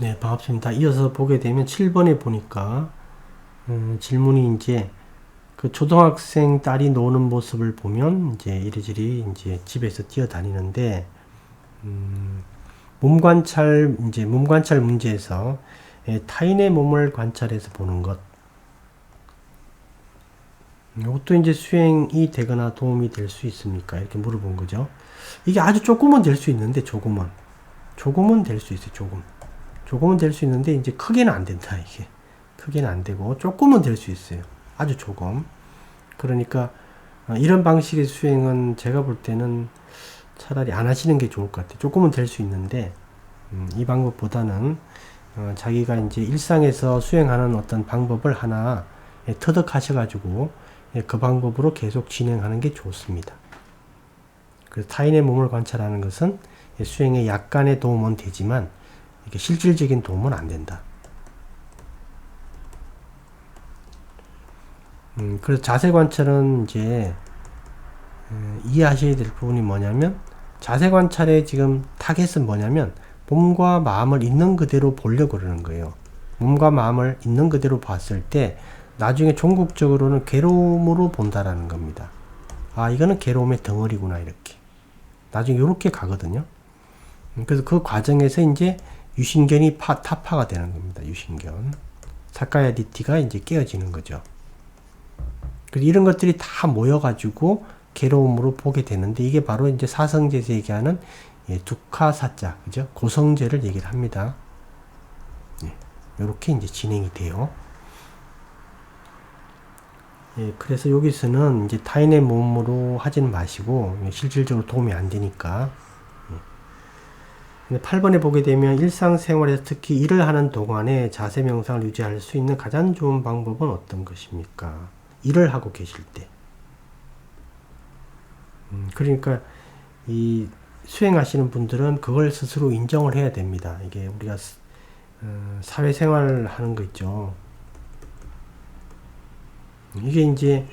네, 반갑습니다. 이어서 보게 되면 7번에 보니까 음, 질문이 이제 그 초등학생 딸이 노는 모습을 보면 이제 이리저리 이제 집에서 뛰어다니는데 음, 몸 관찰 이제 몸 관찰 문제에서 예, 타인의 몸을 관찰해서 보는 것 이것도 이제 수행이 되거나 도움이 될 수 있습니까? 이렇게 물어본 거죠. 이게 아주 조금은 될 수 있는데 조금은 조금은 될 수 있어요. 조금. 조금은 될 수 있는데 이제 크게는 안 된다 이게. 크게는 안 되고 조금은 될 수 있어요. 아주 조금. 그러니까 어, 이런 방식의 수행은 제가 볼 때는 차라리 안 하시는 게 좋을 것 같아요. 조금은 될 수 있는데 음, 이 방법보다는 어, 자기가 이제 일상에서 수행하는 어떤 방법을 하나 예, 터득하셔 가지고 예, 그 방법으로 계속 진행하는 게 좋습니다. 그래서 타인의 몸을 관찰하는 것은 예, 수행에 약간의 도움은 되지만 이게 실질적인 도움은 안 된다. 음, 그래서 자세 관찰은 이제 음, 이해하셔야 될 부분이 뭐냐면 자세 관찰의 지금 타겟은 뭐냐면 몸과 마음을 있는 그대로 보려고 그러는 거예요. 몸과 마음을 있는 그대로 봤을 때 나중에 종국적으로는 괴로움으로 본다라는 겁니다. 아, 이거는 괴로움의 덩어리구나, 이렇게. 나중에 이렇게 가거든요. 음, 그래서 그 과정에서 이제 유신견이 파, 타파가 되는 겁니다. 유신견. 사카야 디티가 이제 깨어지는 거죠. 그래서 이런 것들이 다 모여가지고 괴로움으로 보게 되는데 이게 바로 이제 사성제에서 얘기하는 예, 두카사자, 그죠? 고성제를 얘기를 합니다. 예, 이렇게 이제 진행이 돼요. 예, 그래서 여기서는 이제 타인의 몸으로 하지는 마시고 실질적으로 도움이 안 되니까 8번에 보게 되면 일상생활에서 특히 일을 하는 동안에 자세 명상을 유지할 수 있는 가장 좋은 방법은 어떤 것입니까? 일을 하고 계실 때. 음, 그러니까 이 수행하시는 분들은 그걸 스스로 인정을 해야 됩니다. 이게 우리가 어, 사회생활 하는 거 있죠. 이게 이제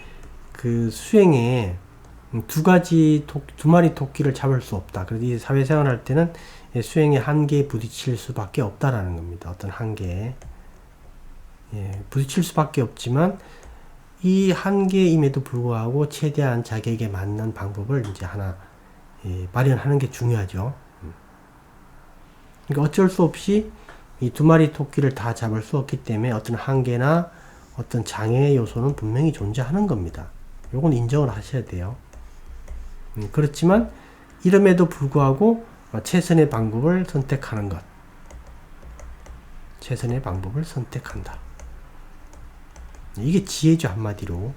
그 수행에 두 가지 토, 두 마리 토끼를 잡을 수 없다. 그래서 이 사회생활 할 때는 수행의 한계에 부딪힐 수밖에 없다라는 겁니다. 어떤 한계에. 예, 부딪힐 수밖에 없지만 이 한계임에도 불구하고 최대한 자기에게 맞는 방법을 이제 하나 예, 마련하는 게 중요하죠. 음. 그러니까 어쩔 수 없이 이 두 마리 토끼를 다 잡을 수 없기 때문에 어떤 한계나 어떤 장애 요소는 분명히 존재하는 겁니다. 요건 인정을 하셔야 돼요. 음, 그렇지만 이름에도 불구하고 최선의 방법을 선택하는 것. 최선의 방법을 선택한다. 이게 지혜죠, 한마디로.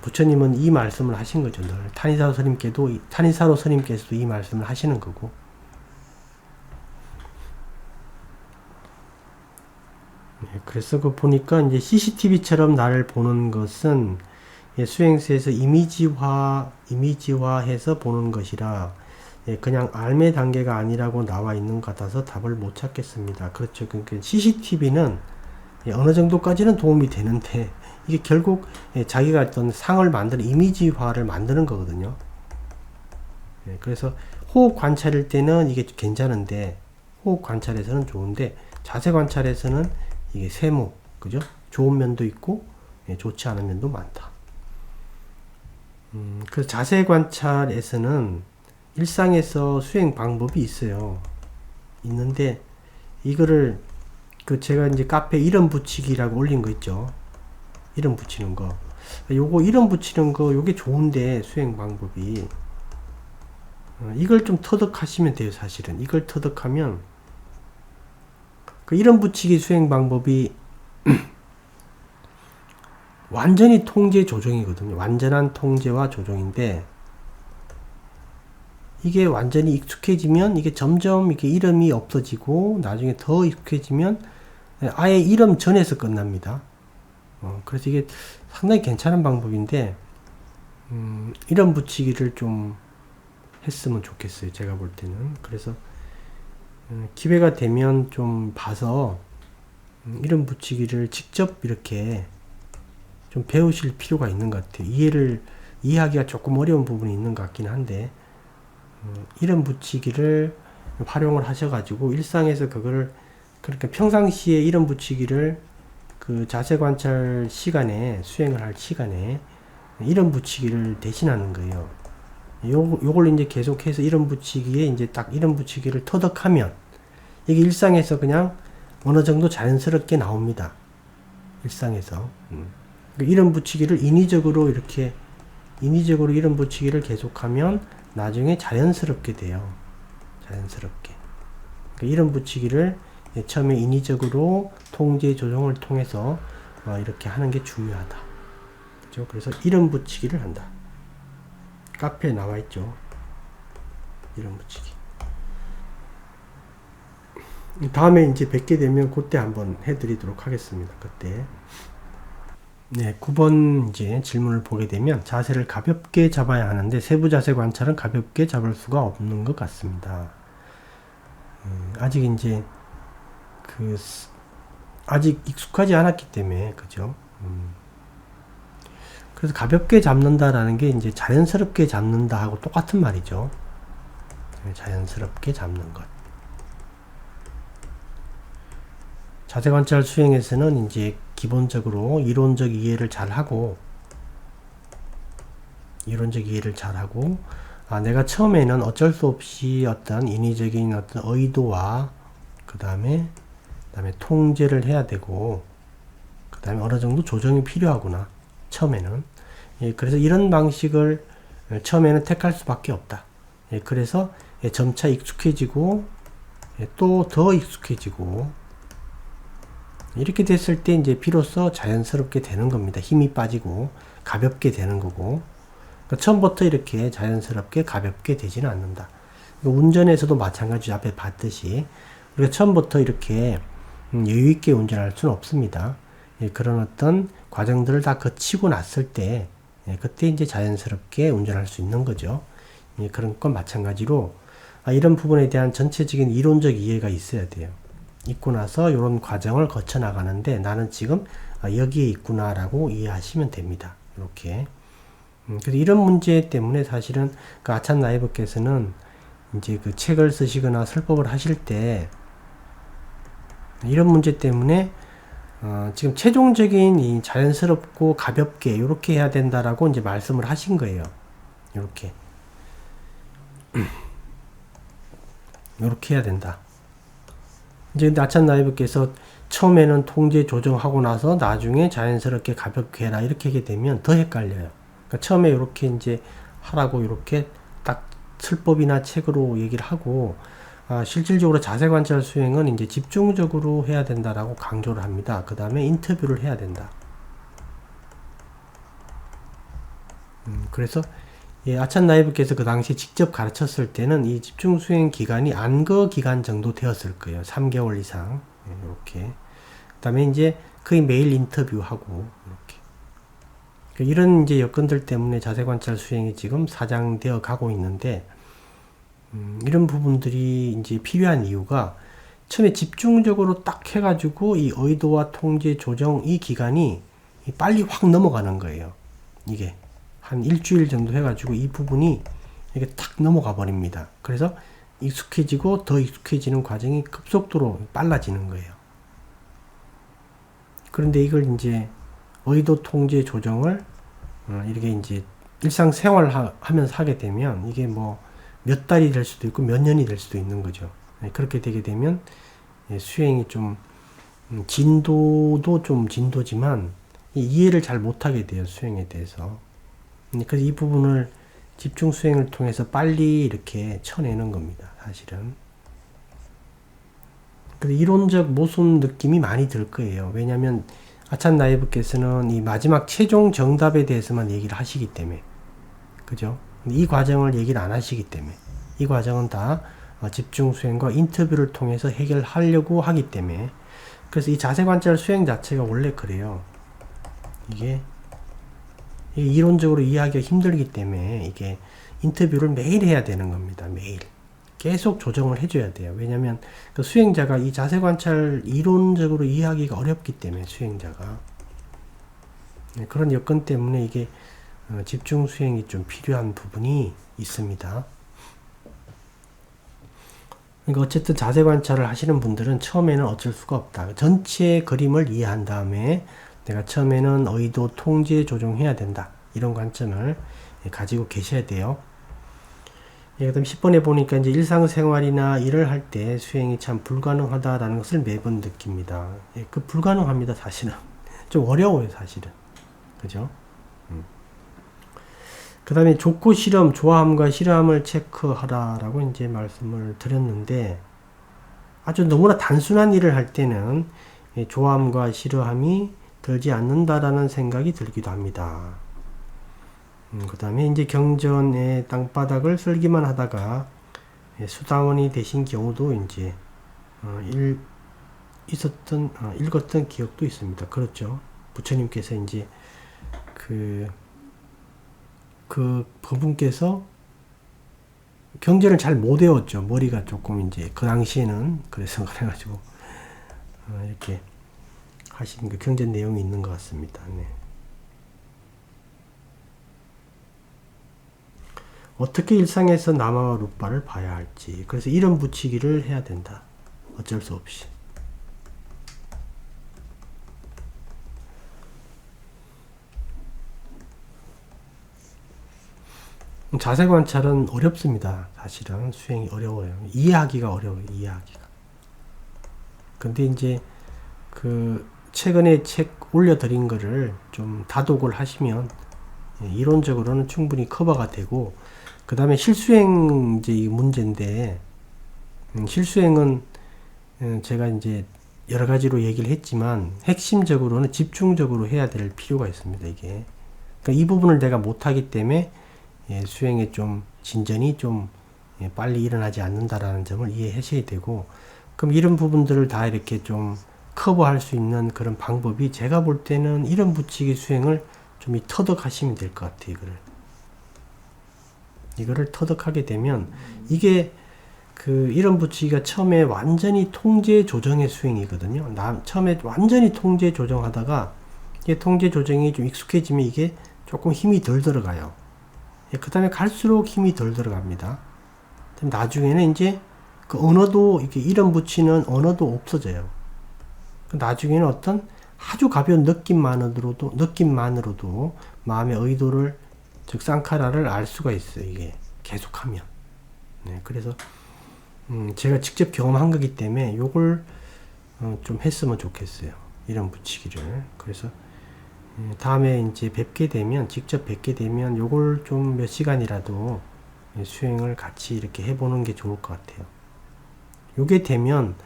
부처님은 이 말씀을 하신 거죠. 늘. 탄이사로 스님께도, 탄이사로 스님께서도 이 말씀을 하시는 거고. 네, 그래서 그 보니까 이제 CCTV처럼 나를 보는 것은 예, 수행세에서 이미지화, 이미지화해서 보는 것이라 예, 그냥 알매 단계가 아니라고 나와 있는 것 같아서 답을 못 찾겠습니다. 그렇죠. 그러니까 CCTV는 예, 어느 정도까지는 도움이 되는데 이게 결국 예, 자기가 어떤 상을 만드는 이미지화를 만드는 거거든요. 예, 그래서 호흡 관찰일 때는 이게 괜찮은데 호흡 관찰에서는 좋은데 자세 관찰에서는 이게 세모, 그죠? 좋은 면도 있고 예, 좋지 않은 면도 많다. 음, 그 자세 관찰에서는 일상에서 수행 방법이 있어요. 있는데 이거를 그 제가 이제 카페 이름 붙이기라고 올린 거 있죠. 이름 붙이는 거. 요거 이름 붙이는 거 요게 좋은데 수행 방법이 어, 이걸 좀 터득하시면 돼요, 사실은. 이걸 터득하면 그 이름 붙이기 수행 방법이 완전히 통제 조정이거든요. 완전한 통제와 조정인데 이게 완전히 익숙해지면 이게 점점 이렇게 이름이 없어지고 나중에 더 익숙해지면 아예 이름 전에서 끝납니다. 어, 그래서 이게 상당히 괜찮은 방법인데 음, 이름 붙이기를 좀 했으면 좋겠어요. 제가 볼 때는 그래서 음, 기회가 되면 좀 봐서 음, 이름 붙이기를 직접 이렇게 좀 배우실 필요가 있는 것 같아요. 이해를 이해하기가 조금 어려운 부분이 있는 것 같긴 한데 음, 이름 붙이기를 활용을 하셔가지고 일상에서 그거를 그렇게 평상시에 이름 붙이기를 그 자세 관찰 시간에 수행을 할 시간에 이름 붙이기를 대신하는 거예요. 요, 요걸 이제 계속해서 이름 붙이기에 이제 딱 이름 붙이기를 터득하면 이게 일상에서 그냥 어느 정도 자연스럽게 나옵니다. 일상에서. 음. 그 이름 붙이기를 인위적으로 이렇게 인위적으로 이름 붙이기를 계속하면 나중에 자연스럽게 돼요. 자연스럽게. 그 이름 붙이기를 처음에 인위적으로 통제 조정을 통해서 어, 이렇게 하는 게 중요하다. 그죠? 그래서 이름 붙이기를 한다. 카페에 나와 있죠. 이름 붙이기. 다음에 이제 뵙게 되면 그때 한번 해드리도록 하겠습니다. 그때. 네, 9번 이제 질문을 보게 되면 자세를 가볍게 잡아야 하는데 세부 자세 관찰은 가볍게 잡을 수가 없는 것 같습니다. 음, 아직 이제 그 아직 익숙하지 않았기 때문에 그죠? 음. 그래서 가볍게 잡는다라는 게 이제 자연스럽게 잡는다 하고 똑같은 말이죠. 네, 자연스럽게 잡는 것. 자세 관찰 수행에서는 이제 기본적으로 이론적 이해를 잘 하고 이론적 이해를 잘 하고 아, 내가 처음에는 어쩔 수 없이 어떤 인위적인 어떤 의도와 그 다음에 그다음에 통제를 해야 되고 그 다음에 어느 정도 조정이 필요하구나 처음에는 예, 그래서 이런 방식을 처음에는 택할 수밖에 없다. 예, 그래서 예, 점차 익숙해지고 예, 또 더 익숙해지고 이렇게 됐을 때 이제 비로소 자연스럽게 되는 겁니다. 힘이 빠지고 가볍게 되는 거고 그러니까 처음부터 이렇게 자연스럽게 가볍게 되지는 않는다. 운전에서도 마찬가지 앞에 봤듯이 우리가 처음부터 이렇게 음, 여유 있게 운전할 수는 없습니다. 예, 그런 어떤 과정들을 다 거치고 났을 때 예, 그때 이제 자연스럽게 운전할 수 있는 거죠. 예, 그런 건 마찬가지로 아, 이런 부분에 대한 전체적인 이론적 이해가 있어야 돼요. 있고 나서 이런 과정을 거쳐 나가는데 나는 지금 아, 여기에 있구나라고 이해하시면 됩니다. 이렇게. 음, 그래서 이런 문제 때문에 사실은 그 아찬 나이브께서는 이제 그 책을 쓰시거나 설법을 하실 때 이런 문제 때문에 어, 지금 최종적인 이 자연스럽고 가볍게 이렇게 해야 된다라고 이제 말씀을 하신 거예요. 이렇게 이렇게 해야 된다. 이제 나찬 나이브께서 처음에는 통제 조정하고 나서 나중에 자연스럽게 가볍게 해라 이렇게 하게 되면 더 헷갈려요. 그러니까 처음에 이렇게 이제 하라고 이렇게 딱 설법이나 책으로 얘기를 하고 아, 실질적으로 자세 관찰 수행은 이제 집중적으로 해야 된다라고 강조를 합니다. 그 다음에 인터뷰를 해야 된다. 음, 그래서 예, 아찬 나이브께서 그 당시 직접 가르쳤을 때는 이 집중 수행 기간이 안거 기간 정도 되었을 거예요. 3개월 이상 예, 이렇게. 그다음에 이제 거의 매일 인터뷰하고 이렇게. 그러니까 이런 이제 여건들 때문에 자세 관찰 수행이 지금 사장되어 가고 있는데 음, 이런 부분들이 이제 필요한 이유가 처음에 집중적으로 딱 해가지고 이 의도와 통제 조정 이 기간이 빨리 확 넘어가는 거예요. 이게 한 일주일 정도 해가지고 이 부분이 이게 탁 넘어가 버립니다. 그래서 익숙해지고 더 익숙해지는 과정이 급속도로 빨라지는 거예요. 그런데 이걸 이제 의도 통제 조정을 어, 이렇게 이제 일상 생활 하면서 하게 되면 이게 뭐 몇 달이 될 수도 있고 몇 년이 될 수도 있는 거죠. 네, 그렇게 되게 되면 예, 수행이 좀 음, 진도도 좀 진도지만 이해를 잘 못하게 돼요 수행에 대해서. 음, 그래서 이 부분을 집중 수행을 통해서 빨리 이렇게 쳐내는 겁니다. 사실은. 그 이론적 모순 느낌이 많이 들 거예요. 왜냐하면 아찬 나이브께서는 이 마지막 최종 정답에 대해서만 얘기를 하시기 때문에 그죠? 이 과정을 얘기를 안 하시기 때문에 이 과정은 다 어, 집중 수행과 인터뷰를 통해서 해결하려고 하기 때문에 그래서 이 자세 관찰 수행 자체가 원래 그래요. 이게, 이론적으로 이해하기가 힘들기 때문에 이게 인터뷰를 매일 해야 되는 겁니다. 매일. 계속 조정을 해줘야 돼요. 왜냐면 그 수행자가 이 자세 관찰 이론적으로 이해하기가 어렵기 때문에 수행자가 네, 그런 여건 때문에 이게 어, 집중 수행이 좀 필요한 부분이 있습니다. 그러니까 어쨌든 자세 관찰을 하시는 분들은 처음에는 어쩔 수가 없다. 전체 그림을 이해한 다음에 내가 처음에는 의도 통제 조정해야 된다. 이런 관점을 가지고 계셔야 돼요. 예, 그다음 10번에 보니까 이제 일상생활이나 일을 할 때 수행이 참 불가능하다라는 것을 매번 느낍니다. 예, 그 불가능합니다, 사실은. 좀 어려워요, 사실은. 그죠? 음. 그 다음에 좋고 싫음, 좋아함과 싫어함을 체크하라라고 이제 말씀을 드렸는데, 아주 너무나 단순한 일을 할 때는 예, 좋아함과 싫어함이 들지 않는다라는 생각이 들기도 합니다. 음, 그 다음에 이제 경전의 땅바닥을 쓸기만 하다가 예, 수다원이 되신 경우도 이제 어, 일, 있었던 어, 읽었던 기억도 있습니다. 그렇죠. 부처님께서 이제 그, 그 부분께서 경전을 잘 못 외웠죠. 머리가 조금 이제 그 당시에는 그래서 그래가지고 어, 이렇게 하신 그 경전 내용이 있는 것 같습니다. 네. 어떻게 일상에서 남아와 루빠를 봐야 할지 그래서 이름 붙이기를 해야 된다. 어쩔 수 없이. 자세 관찰은 어렵습니다. 사실은 수행이 어려워요. 이해하기가 어려워요. 이해하기가. 근데 이제 그 최근에 책 올려드린 거를 좀 다독을 하시면 예, 이론적으로는 충분히 커버가 되고 그 다음에 실수행 이제 이 문제인데 음, 실수행은 음, 제가 이제 여러 가지로 얘기를 했지만 핵심적으로는 집중적으로 해야 될 필요가 있습니다. 이게 그러니까 이 부분을 내가 못하기 때문에 예, 수행에 좀 진전이 좀 예, 빨리 일어나지 않는다라는 점을 이해하셔야 되고 그럼 이런 부분들을 다 이렇게 좀 커버할 수 있는 그런 방법이 제가 볼 때는 이런 붙이기 수행을 좀 터득하시면 될 것 같아요. 이거를 이거를 터득하게 되면 이게 그 이런 붙이기가 처음에 완전히 통제 조정의 수행이거든요. 나, 처음에 완전히 통제 조정하다가 이게 통제 조정이 좀 익숙해지면 이게 조금 힘이 덜 들어가요. 예, 그 다음에 갈수록 힘이 덜 들어갑니다. 나중에는 이제 그 언어도 이렇게 이름 붙이는 언어도 없어져요. 그 나중에는 어떤 아주 가벼운 느낌만으로도 느낌만으로도 마음의 의도를 즉 쌍카라를 알 수가 있어요. 이게 계속하면. 네, 그래서 음, 제가 직접 경험한 거기 때문에 요걸 어, 좀 했으면 좋겠어요. 이런 붙이기를. 그래서 음, 다음에 이제 뵙게 되면 직접 뵙게 되면 요걸 좀 몇 시간이라도 수행을 같이 이렇게 해보는 게 좋을 것 같아요. 요게 되면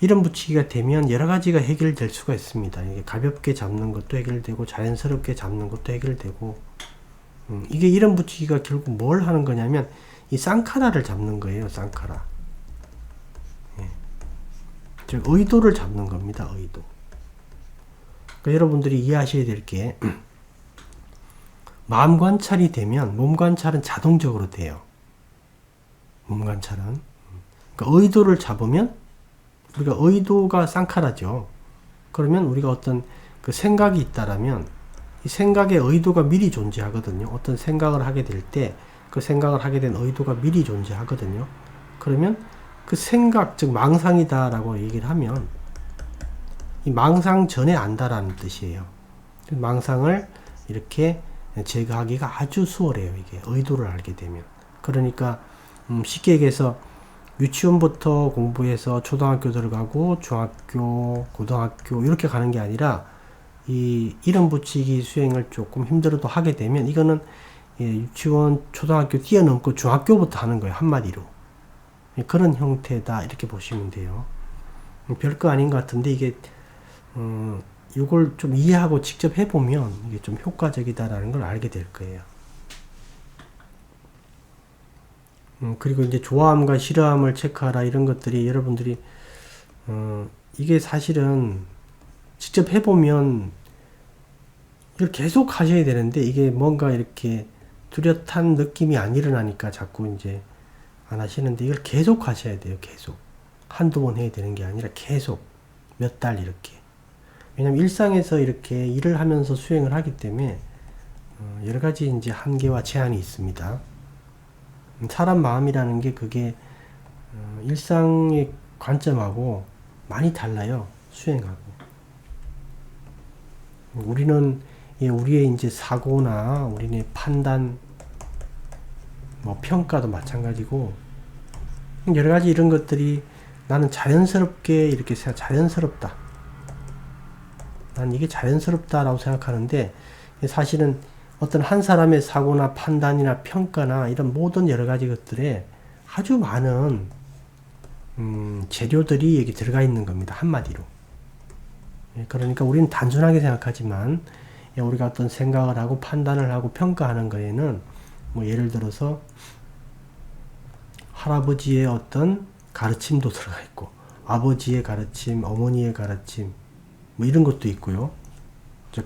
이름 붙이기가 되면 여러 가지가 해결될 수가 있습니다. 이게 가볍게 잡는 것도 해결되고 자연스럽게 잡는 것도 해결되고 음, 이게 이름 붙이기가 결국 뭘 하는 거냐면 이 쌍카라를 잡는 거예요. 쌍카라. 예. 즉 의도를 잡는 겁니다. 의도. 그러니까 여러분들이 이해하셔야 될 게 마음 관찰이 되면 몸 관찰은 자동적으로 돼요. 몸 관찰은. 그러니까 의도를 잡으면 우리가 의도가 쌍카라죠. 그러면 우리가 어떤 그 생각이 있다라면 이 생각의 의도가 미리 존재하거든요. 어떤 생각을 하게 될 때 그 생각을 하게 된 의도가 미리 존재하거든요. 그러면 그 생각, 즉 망상이다라고 얘기를 하면 이 망상 전에 안다라는 뜻이에요. 그 망상을 이렇게 제거하기가 아주 수월해요. 이게 의도를 알게 되면. 그러니까 음 쉽게 얘기해서 유치원부터 공부해서 초등학교 들어가고 중학교, 고등학교 이렇게 가는 게 아니라 이 이름 붙이기 수행을 조금 힘들어도 하게 되면 이거는 예, 유치원, 초등학교 뛰어넘고 중학교부터 하는 거예요. 한마디로. 예, 그런 형태다. 이렇게 보시면 돼요. 음, 별거 아닌 것 같은데 이게 음, 이걸 좀 이해하고 직접 해보면 이게 좀 효과적이다라는 걸 알게 될 거예요. 음, 그리고 이제 좋아함과 싫어함을 체크하라 이런 것들이 여러분들이 어, 이게 사실은 직접 해보면 이걸 계속 하셔야 되는데 이게 뭔가 이렇게 뚜렷한 느낌이 안 일어나니까 자꾸 이제 안 하시는데 이걸 계속 하셔야 돼요. 계속 한두 번 해야 되는 게 아니라 계속 몇 달 이렇게 왜냐면 일상에서 이렇게 일을 하면서 수행을 하기 때문에 어, 여러 가지 이제 한계와 제한이 있습니다. 사람 마음이라는 게 그게 어, 일상의 관점하고 많이 달라요. 수행하고. 우리는 예, 우리의 이제 사고나 우리의 판단, 뭐 평가도 마찬가지고 여러 가지 이런 것들이 나는 자연스럽게 이렇게 생각, 자연스럽다. 난 이게 자연스럽다라고 생각하는데 사실은 어떤 한 사람의 사고나 판단이나 평가나 이런 모든 여러 가지 것들에 아주 많은 음, 재료들이 여기 들어가 있는 겁니다. 한마디로. 예, 그러니까 우리는 단순하게 생각하지만 예, 우리가 어떤 생각을 하고 판단을 하고 평가하는 거에는 뭐 예를 들어서 할아버지의 어떤 가르침도 들어가 있고 아버지의 가르침, 어머니의 가르침 뭐 이런 것도 있고요.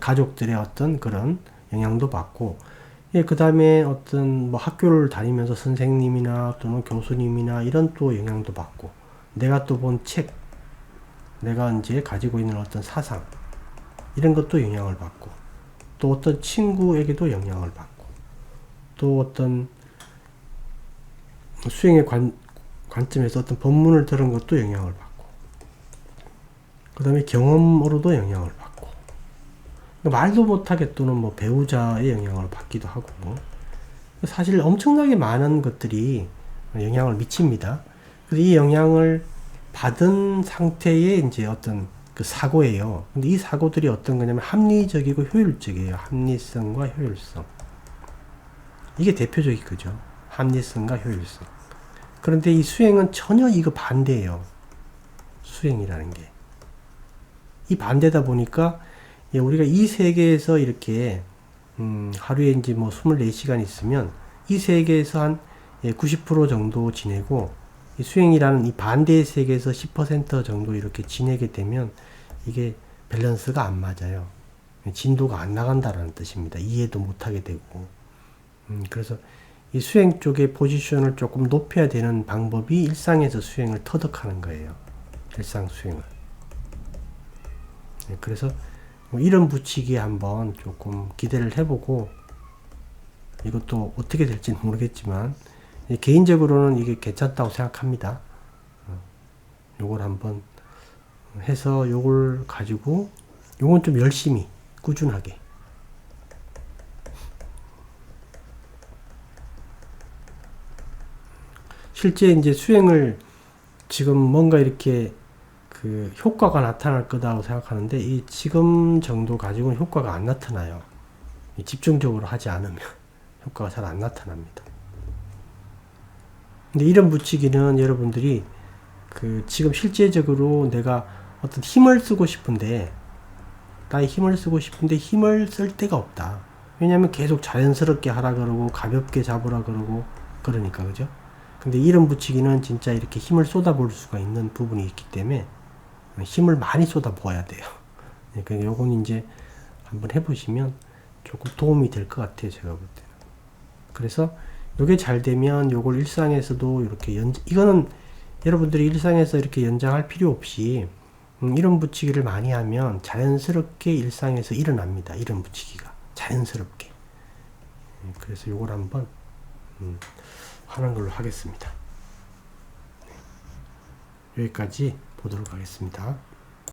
가족들의 어떤 그런 영향도 받고 예, 그 다음에 어떤 뭐 학교를 다니면서 선생님이나 또는 교수님이나 이런 또 영향도 받고 내가 또 본 책, 내가 이제 가지고 있는 어떤 사상 이런 것도 영향을 받고 또 어떤 친구에게도 영향을 받고 또 어떤 수행의 관, 관점에서 어떤 법문을 들은 것도 영향을 받고 그 다음에 경험으로도 영향을 받고 말도 못하게 또는 뭐 배우자의 영향을 받기도 하고 뭐 사실 엄청나게 많은 것들이 영향을 미칩니다. 그래서 이 영향을 받은 상태의 이제 어떤 그 사고예요. 근데 이 사고들이 어떤 거냐면 합리적이고 효율적이에요. 합리성과 효율성. 이게 대표적인 거죠. 합리성과 효율성. 그런데 이 수행은 전혀 이거 반대예요. 수행이라는 게. 이 반대다 보니까 예, 우리가 이 세계에서 이렇게 음, 하루에 이제 뭐 24시간 있으면 이 세계에서 한 90% 예, 정도 지내고 이 수행이라는 이 반대의 세계에서 10% 정도 이렇게 지내게 되면 이게 밸런스가 안 맞아요. 진도가 안 나간다라는 뜻입니다. 이해도 못 하게 되고. 음, 그래서 이 수행 쪽의 포지션을 조금 높여야 되는 방법이 일상에서 수행을 터득하는 거예요. 일상 수행을. 네, 그래서 뭐 이런 붙이기에 한번 조금 기대를 해보고 이것도 어떻게 될지는 모르겠지만 개인적으로는 이게 괜찮다고 생각합니다. 어, 요걸 한번 해서 요걸 가지고 요건 좀 열심히 꾸준하게 실제 이제 수행을 지금 뭔가 이렇게 그 효과가 나타날 거다고 생각하는데 이 지금 정도 가지고는 효과가 안 나타나요. 집중적으로 하지 않으면 효과가 잘 안 나타납니다. 근데 이런 붙이기는 여러분들이 그 지금 실제적으로 내가 어떤 힘을 쓰고 싶은데 나의 힘을 쓰고 싶은데 힘을 쓸 데가 없다. 왜냐하면 계속 자연스럽게 하라 그러고 가볍게 잡으라 그러고 그러니까 그죠? 근데 이런 붙이기는 진짜 이렇게 힘을 쏟아볼 수가 있는 부분이 있기 때문에 힘을 많이 쏟아부어야 돼요. 그러니까 요건 이제 한번 해보시면 조금 도움이 될 것 같아요. 제가 볼 때는. 그래서 요게 잘 되면 요걸 일상에서도 이렇게 연, 이거는 여러분들이 일상에서 이렇게 연장할 필요 없이 음, 이런 붙이기를 많이 하면 자연스럽게 일상에서 일어납니다. 이런 붙이기가. 자연스럽게. 음, 그래서 요걸 한번 음, 하는 걸로 하겠습니다. 네. 여기까지 보도록 하겠습니다.